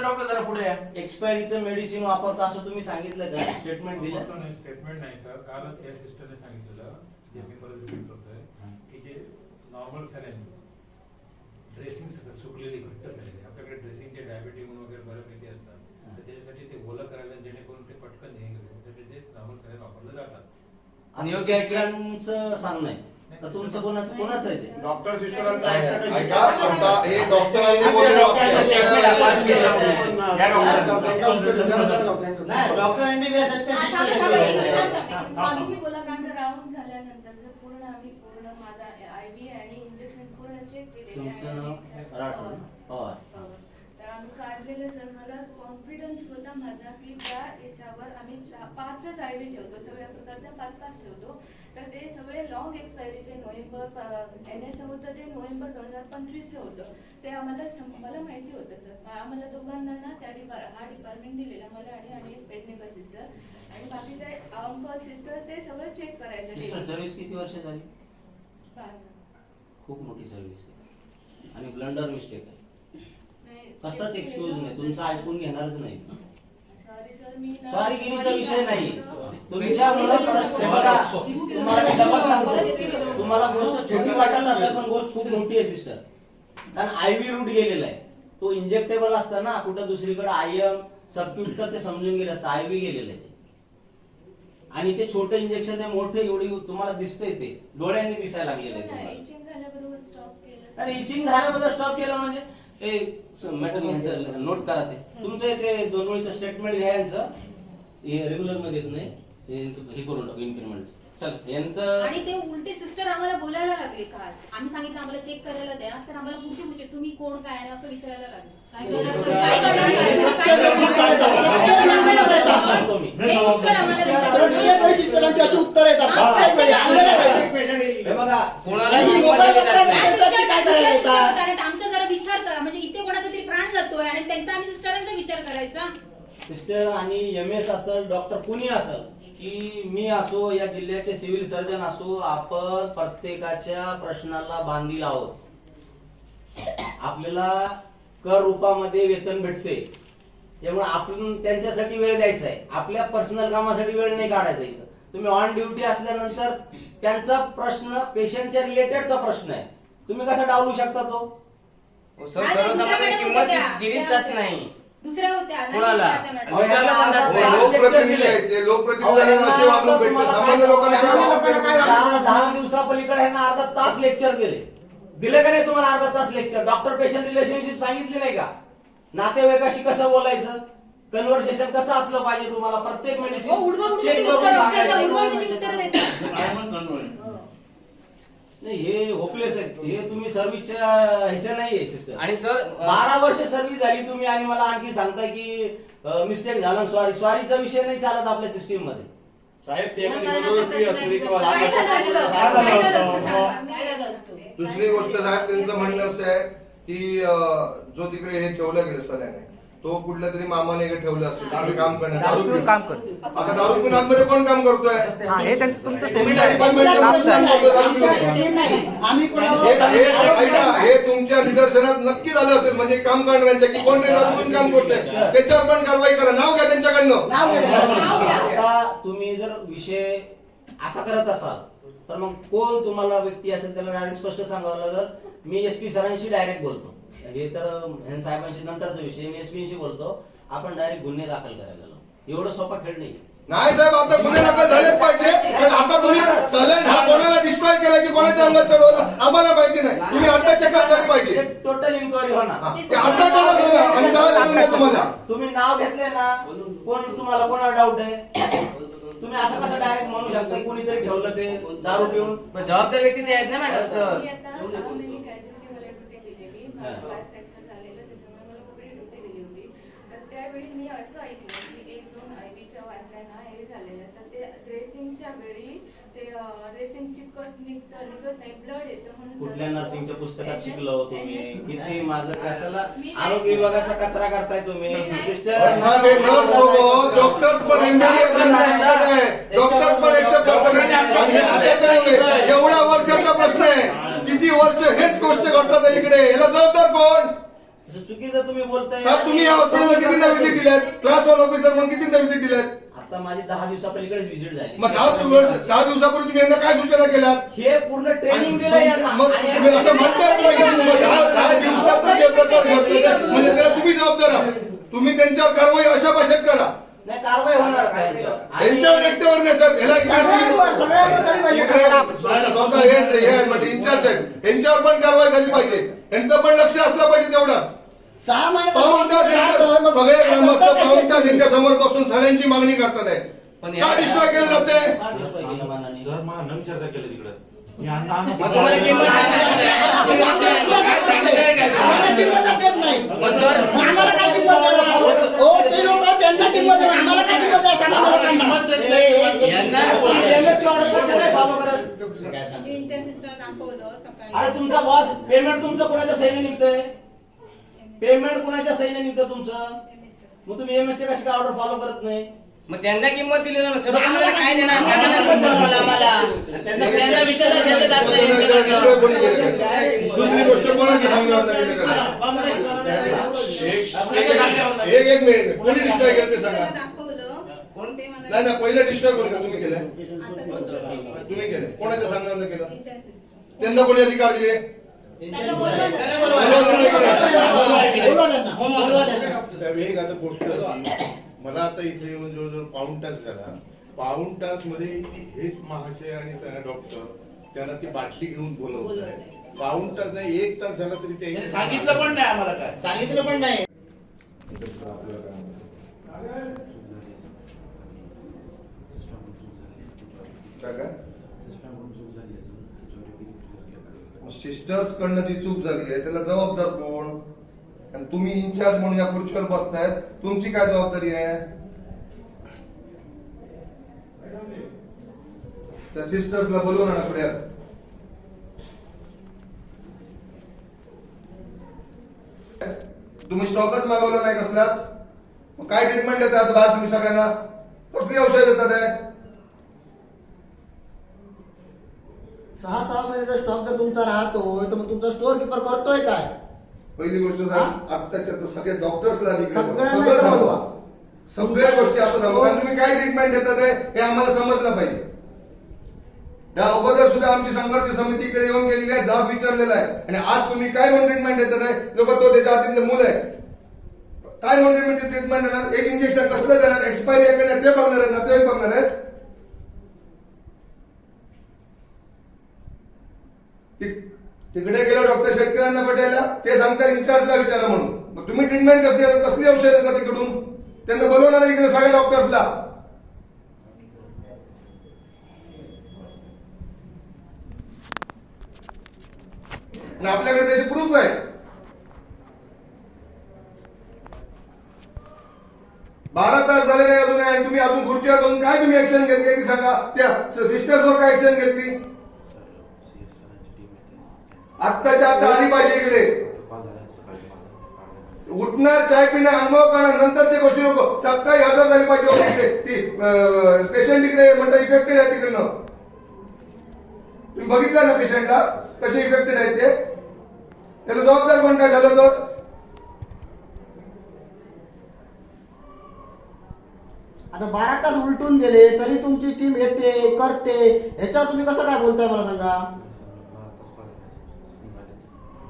Doctor जरा पुढे या. एक्सपायरीचं मेडिसिन वापरता असं तुम्ही सांगितलं का? स्टेटमेंट दिलं. स्टेटमेंट नाही सर कालच या सिस्टरने सांगितलेलं जे मी परत रिपीट करतोय की जे नॉर्मल सॅलेन ड्रेसिंग सुकलेली घट्ट झालेली आपल्याकडे ड्रेसिंगचे डायबिटीज म्हणून वगैरे बऱ्यापैकी असतात. तर त्याच्यासाठी ते ओलं करायला जेणेकरून ते पटकन हे त्यासाठी ते नॉर्मल सॅलेन वापरलं जातात. आणि योग्य ऐकल्याचं सांगणं आहे. तर तुमचं कोणाचं कोणाचं आहे ते? डॉक्टर सिस्टरांचा? ऐका आता हे डॉक्टरांनी. नाही डॉक्टर एमबीबीएस आहेत त्या आता sister आम्ही आहेत. थांबा, हा. आम्ही बोला आमचं राऊंड झाल्यानंतर जर पूर्ण आम्ही पूर्ण माझा आय व्ही आणि इंजेक्शन पूर्ण चेक केलेले तुमचं नाव? राठोड. पवार आम्ही काढलेलं सर मला कॉन्फिडन्स होता माझा की त्या याच्यावर आम्ही पाचच आय व्ही ठेवतो. सगळ्या प्रकारच्या पाच पाच ठेवतो. तर ते सगळे लॉंग एक्सपायरीचे नोव्हेंबर एन एस होतं ते नोव्हेंबर दोन हजार पंचवीसचं होतं. ते आम्हाला मला माहिती होतं सर. आम्हाला दोघांना ना त्या डिपार हा डिपार्टमेंट दिलेला मला आणि आणि पेडणेकर सिस्टर आणि बाकीचे अंकल सिस्टर ते सगळं चेक करायचं. सर्व्हिस किती वर्ष झाली. खूप मोठी सर्व्हिस आहे. आणि ब्लंडर मिस्टेक आहे. कसंच ते- एक्सक्यूज नाही. तुमचं ऐकून घेणारच नाही. सॉरी गिरीचा विषय नाही. तुमच्यामुळं तुम्हाला सांगतो. तुम्हाला गोष्ट छोटी वाटत असेल पण गोष्ट खूप मोठी आहे सिस्टर कारण आयव्ही रूट गेलेला आहे. तो इंजेक्टेबल असतं ना कुठं दुसरीकडे आयएम सबक्यूट तर ते समजून गेलं असतं. आयव्ही गेलेलं आहे ते. आणि ते छोटं इंजेक्शन आहे मोठं एवढी तुम्हाला दिसतंय ते. डोळ्यांनी दिसायला लागलेलं आहे इचिंग झाल्याबरोबर स्टॉप केला म्हणजे? ए मॅडम यांचं नोट करा ते. तुमचं ते दोन वेळचं स्टेटमेंट घ्या यांचं. हे रेग्युलरमध्ये येत नाही. हे यांचं हे करून टाकू इन्क्रीमेंट चल यांचं आणि ते उलटे सिस्टर आम्हाला बोलायला लागले काल. आम्ही सांगितलं आम्हाला चेक करायला द्या. तर आम्हाला पुढचे पुढचे तुम्ही कोण काय आणि असं विचारायला लागले. काय करणार तुम्ही? काय करणार? काय? तुम्ही काय करणार? काय करणार? सांगतो मी हे उत्तर आम्हाला प्रत्येक वेळी शिक्षणांची अशी उत्तर येतात. प्रत्येक वेळी आम्हाला पाहिजे. हे बघा कोणालाही मोबाईल वगैरे काय नाही. सिस्टर- काय करायला सिस्टर येतात? आणि आमचा जरा विचार करा म्हणजे इथे कोणाचा तरी प्राण जातोय आणि त्यांचा आम्ही सिस्टरांचा विचार करायचा सिस्टर आणि एम एस असेल डॉक्टर कुणी असेल की मी असो या जिल्ह्याचे सिव्हिल सर्जन असो आपण प्रत्येकाच्या प्रश्नाला बांधील आहोत. आपल्याला कर रूपामध्ये वेतन भेटते. त्यामुळे आपण त्यांच्यासाठी वेळ द्यायचा आहे. आपल्या पर्सनल कामासाठी वेळ नाही काढायचा इथं. तुम्ही ऑन ड्युटी असल्यानंतर त्यांचा प्रश्न पेशंटच्या रिलेटेडचा प्रश्न आहे. तुम्ही कसा डावलू शकता तो? मॅडम किंमत. दिलीच जात. नाही. दुसऱ्या होत्या नाही कोणाला? त्या मॅडम. अहो, विचारलं पण जात नाही. दहा लोकप्रतिनिधी लेक्चर आहेत दिले. ते लोकप्रतिनिधींना अशी वागणूक भेटते तुम्हाला सामान्य काय लोकांना काय सांगू? वागणूक भेटते? दहा दहा दिवसापलीकडे ह्यांना अर्धा तास लेक्चर दिले दिले का नाही तुम्हाला अर्धा तास लेक्चर डॉक्टर पेशंट रिलेशनशिप सांगितली नाही का नातेवाईकाशी कसं बोलायचं कन्व्हर्सेशन कसं असलं पाहिजे तुम्हाला प्रत्येक हो, मेडिसिन चेक करून उत्तरं, अक्षरशः सांगायचं. उडवा उडवीची उत्तरं देतात. नाही हे होपलेस आहे हे तुम्ही सर्व्हिसच्या ह्याच्या नाहीये सिस्टर आणि सर बारा वर्ष सर्व्हिस झाली तुम्ही आणि मला आणखी सांगताय की मिस्टेक झाला सॉरी सॉरीचा विषय नाही चालत आपल्या सिस्टीममध्ये साहेब ते एखादी मनोवृत्ती असली किंवा लहान काय झालं असली- असतं? काय झालं काय झालं असतं? असतं? सांगा. काय झालं असतं? दुसरी गोष्ट साहेब त्यांचं म्हणणं असं आहे की अं, जो तिकडे हे ठेवलं गेलं सल्याने तो कुठल्या तरी मामाने हे ठेवलं असेल तिकडे काम दारू पिऊन. काम करतो आता दारू पिऊन आतमध्ये कोण काम करतोय हा हे त्यांचं तुमचं काम कोण काम. करतोय दारू पिऊन? नाही. आम्ही हे हे- ऐका, हे तुमच्या निदर्शनात नक्की झालं असेल म्हणजे काम करण्याच्या की कोण दारू पिऊन काम करतोय त्याच्यावर पण कारवाई करा नाव घ्या त्यांच्याकडनं. आता तुम्ही जर विषय असा करत असाल तर मग कोण तुम्हाला व्यक्ती असेल त्याला डायरेक्ट स्पष्ट सांगावं लागेल मी एस पी सरांशी डायरेक्ट बोलतो हे तर ह्या साहेबांशी नंतरचा विषय मी एस शी बोलतो आपण डायरेक्ट गुन्हे दाखल करायला लावू एवढं सोपा खेळ नाही. नाही साहेब आता गुन्हे दाखल झालेच पाहिजे. पण आता तुम्ही सलन हा कोणाला डिस्ट्रॉय केला की कोणाच्या अंगात चढवलं? आम्हाला माहिती नाही. तुम्ही आता चेकअप झाली पाहिजे. टोटल इन्क्वायरी हा, होणार. ते आता करा तुम्ही. आणि जावं लागेल नाही तुम्हाला. तुम्ही नाव घेतले ना कोण तुम्हाला कोणाला डाऊट आहे? तुम्ही असं कसं डायरेक्ट म्हणू शकता? की कोणीतरी ठेवलं ते दारू पिऊन? जबाबदार व्यक्ती ते आहेत ना मॅडम सर मी आता सहा महिने casualty मध्ये duty हा. fracture झालेलं, त्याच्यामुळे मला मोकळी duty दिली होती. तर त्यावेळी मी असं ऐकलं की एक दोन IV च्या वाटल्या ना हे झालेलं. तर ते ड्रेसिंगच्या वेळी ते ड्रेसिंग चिकट निघतं निघत नाही ब्लड येतं म्हणून कुठल्या नर्सिंगच्या पुस्तकात शिकलो तुम्ही. किती माझं कशाला आरोग्य विभागाचा कचरा करताय तुम्ही. सिस्टर हे डॉक्टर्स पण एमबीबीएस डॉक्टर्स पण एक्सेप्ट करतात. हे एवढ्या वर्षाचा प्रश्न आहे. किती वर्ष हेच गोष्ट घडतात इकडे? याला जबाबदार कोण? चुकीचं तुम्ही बोलताय. साहेब तुम्ही या हॉस्पिटलला कितींदा व्हिजिट दिल्यात? क्लास वन ऑफिसर म्हणून कितींदा व्हिजिट दिल्यात? आता माझी दहा दिवसापलीकडेच व्हिजिट झाली. मग दहा दिवसापूर्वी तुम्ही यांना काय सूचना केल्यात? हे पूर्ण ट्रेनिंग दिलं यांना. मग आणि तुम्ही असं म्हणताय तुम्ही मग दहा दहा दिवसात जे प्रकार घडतो. म्हणजे त्याला तुम्ही जबाबदार आहात. तुम्ही त्यांच्यावर कारवाई अशा भाषेत करा. नाही कारवाई होणार का यांच्यावर? यांच्यावर एकट्यावर नाही साहेब ह्याला सगळ्यांवर- सगळ्यांवर झाली पाहिजे. इकडे स्वतः स्वतः हे हे आहेत म्हणजे इंचार्ज आहेत यांच्यावर पण कारवाई झाली पाहिजे. यांचं पण लक्ष असलं पाहिजे तेवढाच सहा महिने पाऊण तास यांच्या- सगळे ग्रामस्थ पाऊण तास यांच्या समोर बसून सगळ्यांची मागणी करतात आहे. पण का डिस्ट्रॉय केलं जाते केलं तिकडं. अरे तुमचा बॉस पेमेंट तुमचं कोणाच्या सैन्य निघतंय? पेमेंट कोणाच्या सैन्य निघतं तुमचं? मग तुम्ही एम चे कशी काय ऑर्डर फॉलो करत नाही? मग त्यांना किंमत दिली जाणार. सर्वसामान्यांना काय देणार? सांगा ना पण सर मला आम्हाला. त्यांना विचारलं घेतलं जात नाही डिस्ट्रॉय कोणी केलं काय? दुसरी गोष्ट कोणाची सांगण्यावर केलं का एक एक एक मिनिट. कोणी डिस्ट्रॉय केलं ते सांगा. नाही ना पहिलं डिस्ट्रॉय कोण केलं? तुम्ही केलं. तुम्ही केलं. कोणाच्या सांगण्यावर केलं? त्यांना कोणी अधिकार दिले? त्यांना बोलवा ना. बोलवा. बोलवा. बोलवा त्यांना. साहेब, एक आता गोष्ट अशी. मला आता इथे येऊन जवळजवळ पाऊण तास झाला. पाऊण तासमध्ये हेच महाशय आणि डॉक्टर त्यांना ती बाटली घेऊन बोलवत आहे पाऊण तास नाही एक तास झाला तरी ते सांगितलं पण नाही आम्हाला काय. सांगितलं पण नाही. सिस्टर्स कडनं जी चूक झाली आहे त्याला जबाबदार कोण? आणि तुम्ही इन्चार्ज म्हणून या खुर्चीवर बसताय. तुमची काय जबाबदारी आहे? त्या सिस्टर्सला बोलवून ना पुढे तुम्ही स्टॉकच मागवला नाही कसलाच? मग काय ट्रीटमेंट देतात बाहेर तुम्ही सगळ्यांना? कसली औषध देतात आहे सहा सहा महिन्याचा स्टॉक जर तुमचा राहतोय तर मग तुमचा स्टोअर किपर करतोय काय? पहिली गोष्ट आत्ताच्या तर सगळे डॉक्टर्सला. सगळ्या गोष्टी आता आणि तुम्ही काय ट्रीटमेंट देतात आहे हे आम्हाला समजलं पाहिजे. या अगोदर सुद्धा आमची संघर्ष समितीकडे येऊन गेलेली आहे जाब विचारलेला आहे. आणि आज तुम्ही काय म्हणून ट्रीटमेंट देतात आहे लोक तो त्याच्या हातीतले मुलं आहे. काय म्हणून ट्रीटमेंट देणार? एक इंजेक्शन कसलं देणार? एक्सपायरी आहे का नाही? ते बघणार आहे ना ते बघणार आहेत ति- तिकडे गेलो डॉक्टर शेतकऱ्यांना भेटायला ते सांगतात इन्चार्जला विचारा म्हणून. मग तुम्ही ट्रीटमेंट कसली देतात कसली औषध देतात तिकडून? त्यांना बोलवणार नाही इकडे सगळ्या डॉक्टर्सला आपल्याकडे त्याचे प्रूफ आहे. बारा तास झाले नाही अजून आणि तुम्ही अजून खुर्चीवर बसून काय तुम्ही ऍक्शन घेतली ती सांगा. त्या सिस्टर्सवर काय ऍक्शन घेतली? आत्ताच्या आता आली पाहिजे इकडे. उठणार चाय पिणार अनुभव करणार नंतर ते गोष्टी नको. सकाळी हजर झाली पाहिजे ती पेशंट इकडे म्हणतात इफेक्टेड आहे तिकडनं तुम्ही बघितलं ना पेशंटला कसे इफेक्टेड आहेत ते? त्याला जबाबदार कोण काय झालं तर? आता बारा तास उलटून गेले तरी तुमची टीम येते करते. ह्याच्यावर तुम्ही कसं काय बोलताय मला सांगा?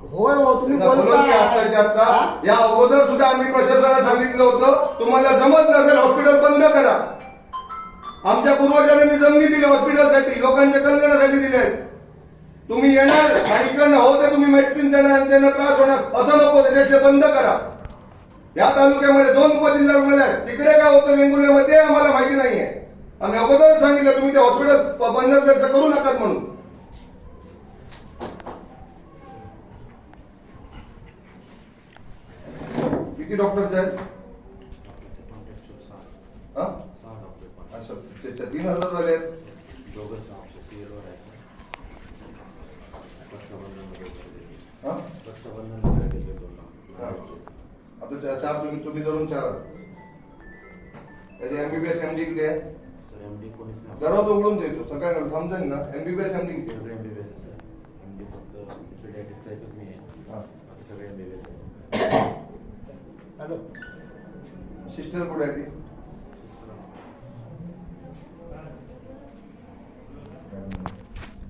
होय हो तुम्ही? या अगोदर सुद्धा आम्ही प्रशासनाला सांगितलं होतं तुम्हाला जमत नसेल हॉस्पिटल बंद करा. आमच्या पूर्वजांनी जमिनी दिल्या हॉस्पिटलसाठी लोकांच्या कल्याणासाठी दिल्या आहेत तुम्ही येणार आणि इकडनं हो ते तुम्ही मेडिसिन देणार आणि त्यांना त्रास होणार असं नको त्याच्याशी बंद करा. या तालुक्यामध्ये दोन उपजिल्हा रुग्णालय आहेत तिकडे काय होतं वेंगुर्ल्यामध्ये आम्हाला माहिती नाहीये. आम्ही अगोदरच सांगितलं तुम्ही ते हॉस्पिटल पन्नास बेडचं करू नका म्हणून. किती डॉक्टर्स आहेत हा? अच्छा त्याच्या तीन हजार झाले. आता चा- चार तुम्ही तुम्ही धरून चार. त्याचे एमबीबीएस एमडी किती आहे दररोज उघडून देतो सकाळी समजेल ना एमबीबीएस एमडी किती आहे? हा. हॅलो. सिस्टर कुठे आहे ती?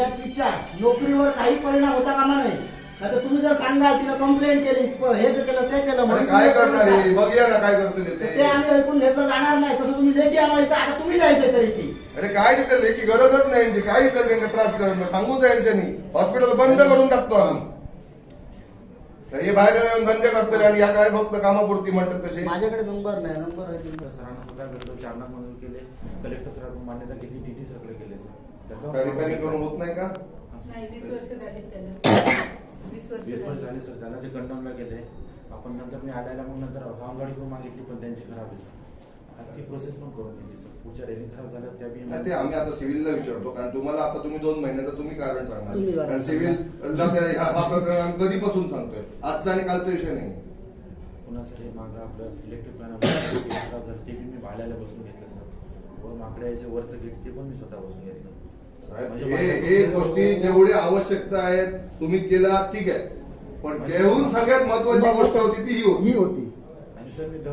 तिच्या नोकरीवर काही परिणाम होता कामा नाही नाहीतर तुम्ही जर सांगाल तिला कंप्लेंट केली प- हे जे केलं ते केलं म्हणून काय तुम्ही करणार बघूया ना काय करते ते. ते आम्ही ऐकून घेतलं जाणार नाही. तसं तुम्ही लेखी आम्हाला इथं आता तुम्ही जायचंय तरी की अरे काय तिथं लेखी? गरजच नाही यांची. काय तिथं त्यांना त्रास करणं सांगूच आहे यांच्यानी. हॉस्पिटल बंद करून टाकतो आम्ही. तर हे बाहेर येऊन बंद करतो आणि या काय फक्त कामापुरती म्हणतात कसे माझ्याकडे नंबर नाही नंबर आहे तुमचा. सरांना सुद्धा भेटलो चारना मंजूर केले. कलेक्टर सरांकडून मान्यता घेतली डी टी सरकडे केले सर. काय रिपेअरिंग करून होत नाही का? नाही वीस वर्ष झाली त्याला. वीस वर्ष वीस वर्ष झाली. झाले सर त्यांना ते कंडमला गेले आपण नंतर मी आल्याला मग नंतर गावगाडी करून मागितली पण त्यांची खराब आहे. ती प्रोसेस पण करून दिली सर पुढच्या रेलिंग खराब झाल्या त्या बी नाही, ते आम्ही आता सिव्हिलला विचारतो. कारण तुम्हाला आता तुम्ही दोन महिन्याचं तुम्ही कारण तुम्ही सांगणार कारण कारण सिव्हिल हा प्रकरण आम्ही कधीपासून सांगतोय? आजचा आणि कालचा विषय नाही. पुन्हा सर हे मागं आपलं इलेक्ट्रिक प्लॅन खराब झालं ते बी मी भाल्याला बसून घेतलं सर व माकडे याचे वरचं गेट ते पण मी स्वतः बसून घेतलं. साहेब, म्हणजे हे हे गोष्टी जेवढी आवश्यकता आहेत तुम्ही केला ठीक आहे. पण घेऊन सगळ्यात महत्वाची गोष्ट होती ती ही ही होती.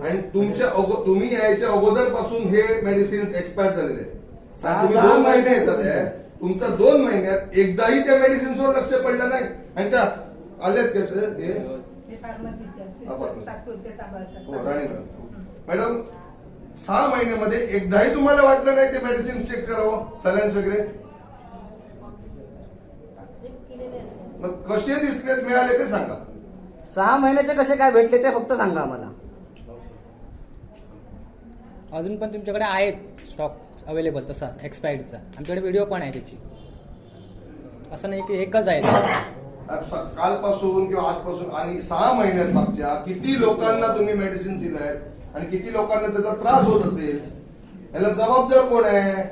आणि तुमच्या तुम्ही यायच्या अगोदरपासून हे मेडिसिन एक्सपायर झालेले तुम्ही सहा दोन महिने येतात आहे. तुमच्या दोन महिन्यात एकदाही त्या मेडिसिन्सवर लक्ष पडलं नाही. आणि त्या आल्यात कसं हे? मॅडम सहा महिन्यामध्ये एकदाही तुम्हाला वाटलं नाही ते मेडिसिन चेक करावं? सलाईन्स वगैरे? मग कसे दिसलेत मिळाले ते सांगा. सहा महिन्याचे कसे काय भेटले ते फक्त सांगा आम्हाला. अजून पण तुमच्याकडे आहेत स्टॉक अवेलेबल तसा एक्सपायर्डचा आमच्याकडे व्हिडिओ पण आहे त्याची. असं नाही की एकच आहे. कालपासून किंवा आजपासून आणि सहा महिन्यात मागच्या किती लोकांना तुम्ही मेडिसिन दिलंय आणि किती लोकांना त्याचा त्रास होत असेल याला जबाबदार कोण आहे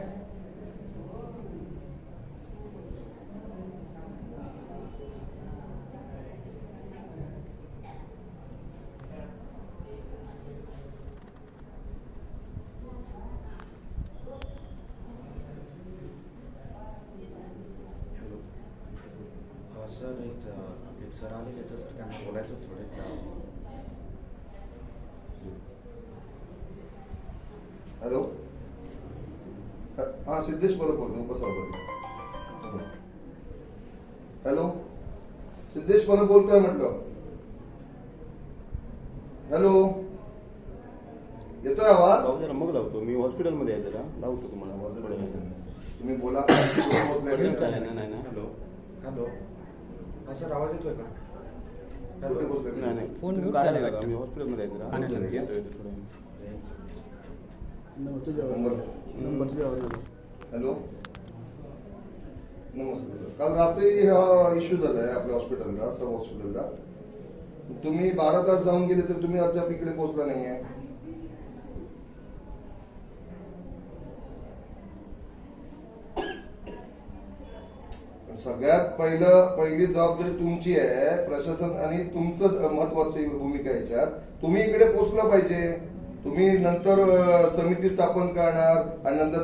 अं, सर एक एक सर आलेले तर सर त्यांना बोलायचं थोडे हॅलो? हा सिद्धेश बरोबर बोलतो उपसभापती हॅलो? सिद्धेश बरोबर बोलतोय म्हटलं. हॅलो? येतोय आवाज? जरा मग लावतो. मी हॉस्पिटलमध्ये आहे जरा. लावतो तुम्हाला. तुम्ही बोला. नाही. ना हॅलो? हॅलो? हा सर आवाज़ येतोय का? नाही नाही। फ़ोन चालेल वाटतं. मी हॉस्पिटलमध्ये आहे आणि जरा. येतो येतो. हॅलो। नमस्कार काल रात्री हा इश्यू झालाय आपल्या हॉस्पिटलला सब हॉस्पिटलला तुम्ही बारा तास जाऊन गेले तर तुम्ही अद्याप इकडे पोहोचला नाहीये पण सगळ्यात पहिलं पहिली जबाबदारी तुमची आहे प्रशासन आणि तुमचं महत्वाची भूमिका याच्यात तुम्ही इकडे पोहोचलं पाहिजे. तुम्ही नंतर समिती स्थापन करणार आणि नंतर